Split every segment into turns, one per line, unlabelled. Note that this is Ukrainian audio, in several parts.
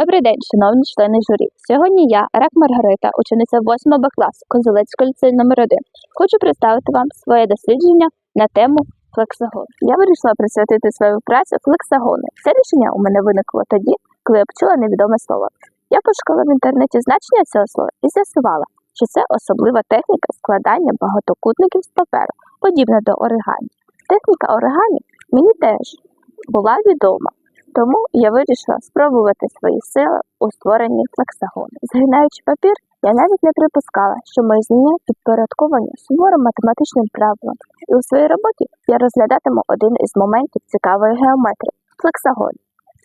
Добрий день, шановні члени журі. Сьогодні я, Рак Маргарита, учениця 8 Б класу Козелецького ліцею номер 1 хочу представити вам своє дослідження на тему флексагон. Я вирішила присвятити свою працю флексагону. Це рішення у мене виникло тоді, коли я почула невідоме слово. Я пошукала в інтернеті значення цього слова і з'ясувала, що це особлива техніка складання багатокутників з паперу, подібна до оригамі. Техніка оригамі мені теж була відома. Тому я вирішила спробувати свої сили у створенні флексагону. Згинаючи папір, я навіть не припускала, що мої знання підпорядковані суворим математичним правилам, і у своїй роботі я розглядатиму один із моментів цікавої геометрії флексагон.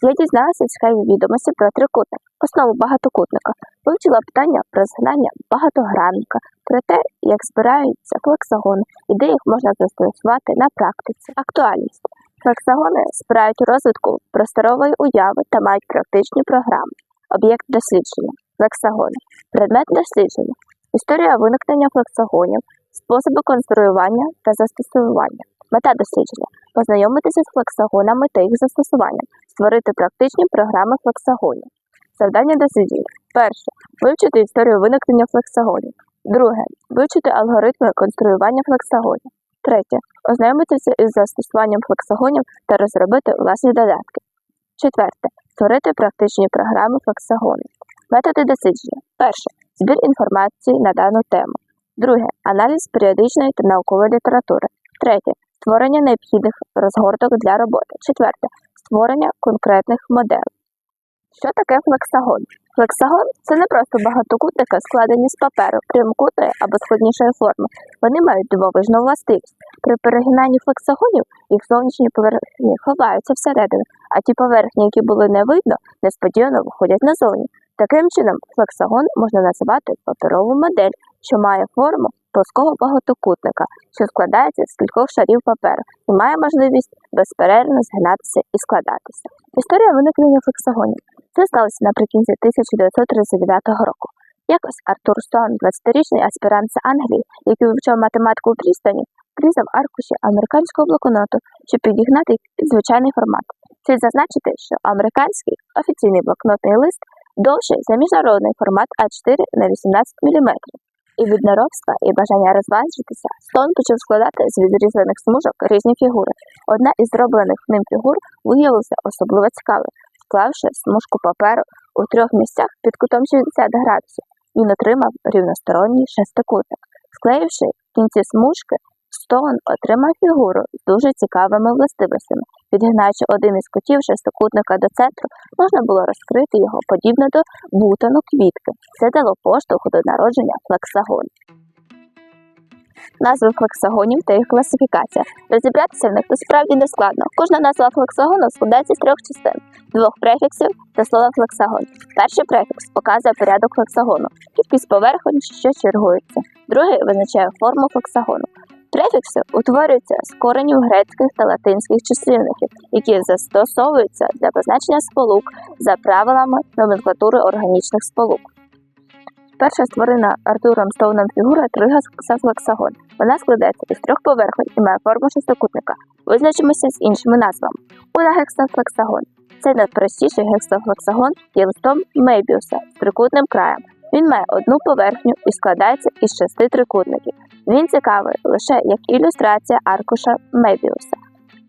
Я дізналася цікаві відомості про трикутник, основу багатокутника, вивчила питання про згинання багатогранника, про те, як збираються флексагони і де їх можна застосувати на практиці. Актуальність. Флексагони спирають у розвитку просторової уяви та мають практичні програми. Об'єкт дослідження флексагони. Предмет дослідження. Історія виникнення флексагонів, способи конструювання та застосування. Мета дослідження познайомитися з флексагонами та їх застосуванням, створити практичні програми флексагонів. Завдання дослідження. Перше. Вивчити історію виникнення флексагонів. Друге. Вивчити алгоритми конструювання флексагонів. Третє. Ознайомитися із застосуванням флексагонів та розробити власні додатки. Четверте. Створити практичні програми флексагонів. Методи дослідження. Перше. Збір інформації на дану тему. Друге. Аналіз періодичної та наукової літератури. Третє. Створення необхідних розгорток для роботи. Четверте. Створення конкретних моделей. Що таке флексагон? Флексагон це не просто багатокутники, складені з паперу, прямокутної або складнішої форми. Вони мають дивовижну властивість. При перегинанні флексагонів їх зовнішні поверхні ховаються всередину, а ті поверхні, які були не видно, несподівано виходять назовні. Таким чином, флексагон можна називати паперову модель, що має форму плоского багатокутника, що складається з кількох шарів паперу і має можливість безперервно згинатися і складатися. Історія виникнення флексагонів. Це сталося наприкінці 1939 року. Якось Артур Сон, 20-річний аспірант з Англії, який вивчав математику у Прістоні, призав аркуші американського блокноту, щоб підігнати їх під звичайний формат. Слід зазначити, що американський офіційний блокнотний лист довший за міжнародний формат А4 на 18 мм. І від неробства і бажання розважитися Стон почав складати з відрізаних смужок різні фігури. Одна із зроблених ним фігур виявилася особливо цікавою. Склавши смужку паперу у трьох місцях під кутом 60 градусів, він отримав рівносторонній шестикутник. Склеївши в кінці смужки, Стоун отримав фігуру з дуже цікавими властивостями. Підгинаючи один із кутів шестикутника до центру, можна було розкрити його подібно до бутону квітки. Це дало поштовх до народження флексагонів. Назви флексагонів та їх класифікація. Розібратися в них насправді не складно. Кожна назва флексагону складається з трьох частин, двох префіксів та слова флексагон. Перший префікс показує порядок флексагону, кількість поверхонь, що чергуються. Другий визначає форму флексагону. Префікси утворюються з коренів грецьких та латинських числівників, які застосовуються для позначення сполук за правилами номенклатури органічних сполук. Перша створена Артуром Стоуном фігура тригексафлексагон. Вона складається із трьох поверхонь і має форму шестикутника. Визначимося з іншими назвами. Унагексафлексагон. Це найпростіший гексафлексагон є листом Мейбіуса з трикутним краєм. Він має одну поверхню і складається із шести трикутників. Він цікавий лише як ілюстрація аркуша Мебіуса,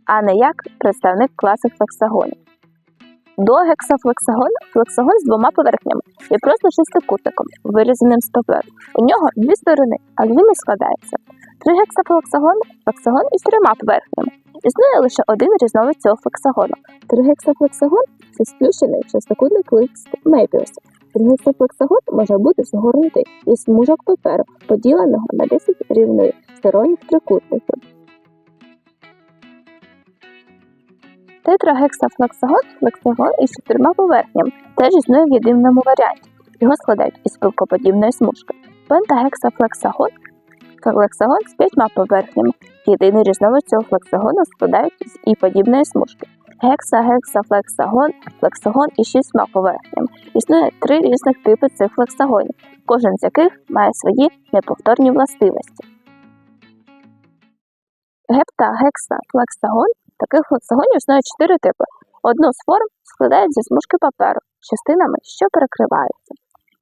а не як представник класу флексагонів. До гексафлексагона флексагон з двома поверхнями є просто шестикутником, вирізаним з паперу. У нього дві сторони, але він не складається. Тригексафлексагон флексагон із трьома поверхнями. Існує лише один різновид цього флексагону. Тригексафлексагон це сплющений шестикутник лист Мебіуса. Тригексафлексагон може бути згорнутий із смужок паперу, поділеного на 10 рівносторонніх трикутників. Тетрагексафлексагон флексагон із чотирма поверхнями теж існує в єдиному варіанті. Його складають із пилкоподібної смужки. Пентагексафлексагон флексагон з п'ятьма поверхнями. Єдиний різновид цього флексагону складають з і подібної смужки. Гекса-гексафлексагон флексагон із шістьма поверхнями. Існує три різних типи цих флексагонів, кожен з яких має свої неповторні властивості. Гептагексафлексагон Таких флексагонів існує чотири типи. Одну з форм складають зі смужки паперу з частинами, що перекриваються.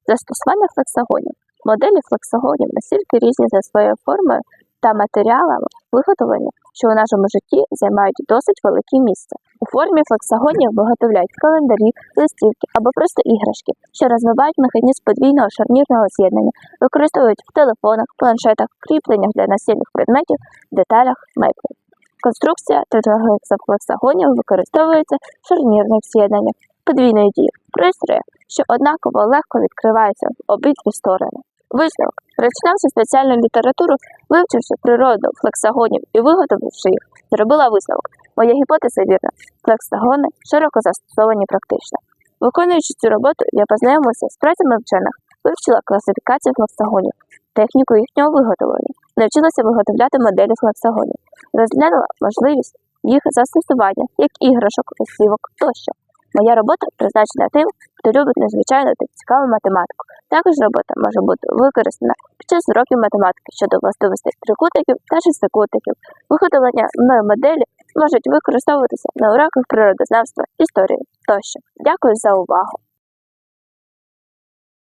Застосування флексагонів. Моделі флексагонів настільки різні за своєю формою та матеріалами виготовлення, що у нашому житті займають досить велике місце. У формі флексагонів виготовляють календарі, листівки або просто іграшки, що розвивають механізм подвійного шарнірного з'єднання, використовують в телефонах, планшетах, кріпленнях для настільних предметів, деталях меблів. Конструкція флексагонів використовується в шарнірних з'єднаннях подвійної дії пристрої, що однаково легко відкриваються в обидві сторони. Висновок. Прочитавши спеціальну літературу, вивчивши природу флексагонів і виготовивши їх, зробила висновок. Моя гіпотеза вірна. Флексагони широко застосовані практично. Виконуючи цю роботу, я познайомилася з працями вчених, вивчила класифікацію флексагонів, техніку їхнього виготовлення, навчилася виготовляти моделі флексагонів, розглянула можливість їх застосування як іграшок, листівок тощо. Моя робота призначена тим, хто любить незвичайну та цікаву математику. Також робота може бути використана під час уроків математики щодо властивостей трикутників та шестикутників. Виготовлення мною моделі можуть використовуватися на уроках природознавства, історії тощо. Дякую за увагу!